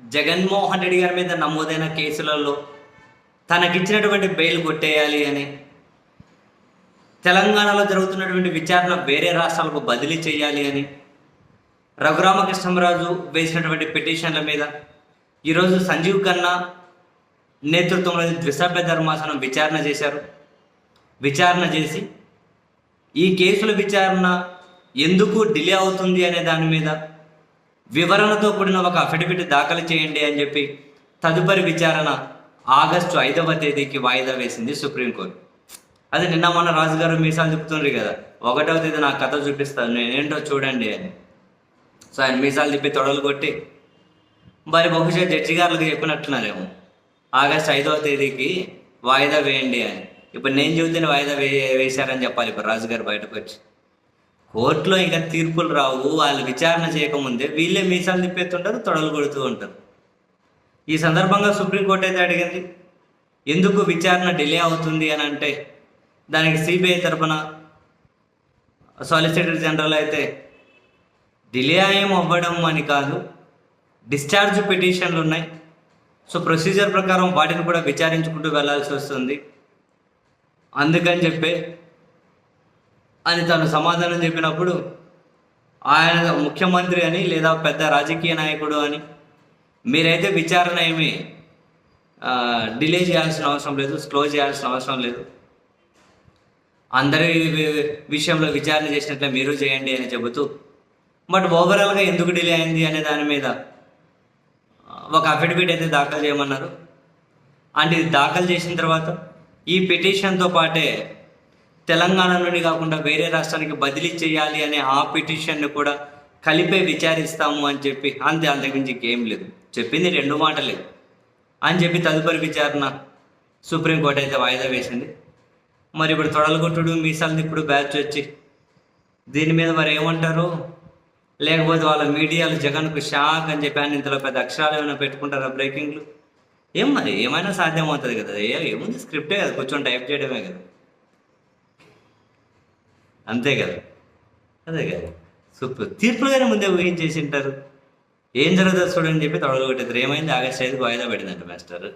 జగన్మోహన్ రెడ్డి గారి మీద నమోదైన కేసులలో తనకిచ్చినటువంటి బెయిల్ కొట్టేయాలి అని తెలంగాణలో జరుగుతున్నటువంటి విచారణ వేరే రాష్ట్రాలకు బదిలీ చేయాలి అని రఘురామకృష్ణరాజు వేసినటువంటి పిటిషన్ల మీద ఈరోజు సంజీవ్ ఖన్నా నేతృత్వంలోని ద్విసభ్య ధర్మాసనం విచారణ చేశారు. విచారణ చేసి ఈ కేసుల విచారణ ఎందుకు డిలే అవుతుంది అనే దాని మీద వివరణతో కూడిన ఒక అఫిడవిట్ దాఖలు చేయండి అని చెప్పి తదుపరి విచారణ ఆగస్టు ఐదవ తేదీకి వాయిదా వేసింది సుప్రీంకోర్టు. అది నిన్న మొన్న రాజుగారు మీసాలు చెప్తుండ్రు కదా ఒకటవ తేదీ నా కథ చూపిస్తాను నేనేంటో చూడండి అని. సో ఆయన మీసాలు తిప్పి తొడలు కొట్టి మరి బహుశా జడ్జి గారులకు చెప్పినట్టున్నారేమో ఆగస్ట్ ఐదవ తేదీకి వాయిదా వేయండి అని. ఇప్పుడు నేను చెబుతున్న వాయిదా వే వేశారని చెప్పాలి ఇప్పుడు రాజుగారు బయటకు వచ్చి. కోర్టులో ఇంకా తీర్పులు రావు వాళ్ళు విచారణ చేయకముందే వీళ్ళే మీసాలు తిప్పేస్తుంటారు తొడలు కొడుతూ ఉంటారు. ఈ సందర్భంగా సుప్రీంకోర్టు అయితే అడిగింది ఎందుకు విచారణ డిలే అవుతుంది అని అంటే దానికి సిబిఐ తరఫున సాలిసిటర్ జనరల్ అయితే డిలే ఏం అవ్వడం అని కాదు డిశ్చార్జ్ పిటిషన్లు ఉన్నాయి. సో ప్రొసీజర్ ప్రకారం వాటిని కూడా విచారించుకుంటూ వెళ్ళాల్సి వస్తుంది. అందుకని చెప్పే అని తను సమాధానం చెప్పినప్పుడు ఆయన ముఖ్యమంత్రి అని లేదా పెద్ద రాజకీయ నాయకుడు అని మీరైతే విచారణ ఏమి డిలే చేయాల్సిన అవసరం లేదు స్లో చేయాల్సిన అవసరం లేదు. అందరి విషయంలో విచారణ చేసినట్లే మీరు చేయండి అని చెబుతూ బట్ ఓవరాల్గా ఎందుకు డిలే అయింది అనే దాని మీద ఒక అఫిడవిట్ అయితే దాఖలు చేయమన్నారు. అండ్ ఇది దాఖలు చేసిన తర్వాత ఈ పిటిషన్తో పాటే తెలంగాణ నుండి కాకుండా వేరే రాష్ట్రానికి బదిలీ చేయాలి అనే ఆ పిటిషన్ను కూడా కలిపే విచారిస్తాము అని చెప్పి అంతే అంతకుమించి ఇంకేం లేదు. చెప్పింది రెండు మాటలే. అని చెప్పి తదుపరి విచారణ సుప్రీంకోర్టు అయితే వాయిదా వేసింది. మరి ఇప్పుడు తొడలగొట్టుడు మీసాలు ఇప్పుడు బ్యాచ్ వచ్చి దీని మీద మరి ఏమంటారు? లేకపోతే వాళ్ళ మీడియాలు జగన్కు షాక్ అని చెప్పి అని ఇంతలో పెద్ద అక్షరాలు ఏమైనా పెట్టుకుంటారా బ్రేకింగ్లు? ఏం మరి ఏమైనా సాధ్యం అవుతుంది కదా? ఏముంది? స్క్రిప్టే కదా కూర్చొని టైప్ చేయడమే కదా. అంతే కదా? అదే కదా? సూపర్. తీర్పులుగానే ముందే ఊహించేసి ఉంటారు ఏం జరుగుతుంది చూడని చెప్పి తొడలు ఏమైంది? ఆగస్ట్ ఐదుకు వాయిదా పెట్టిందంట మాస్టర్.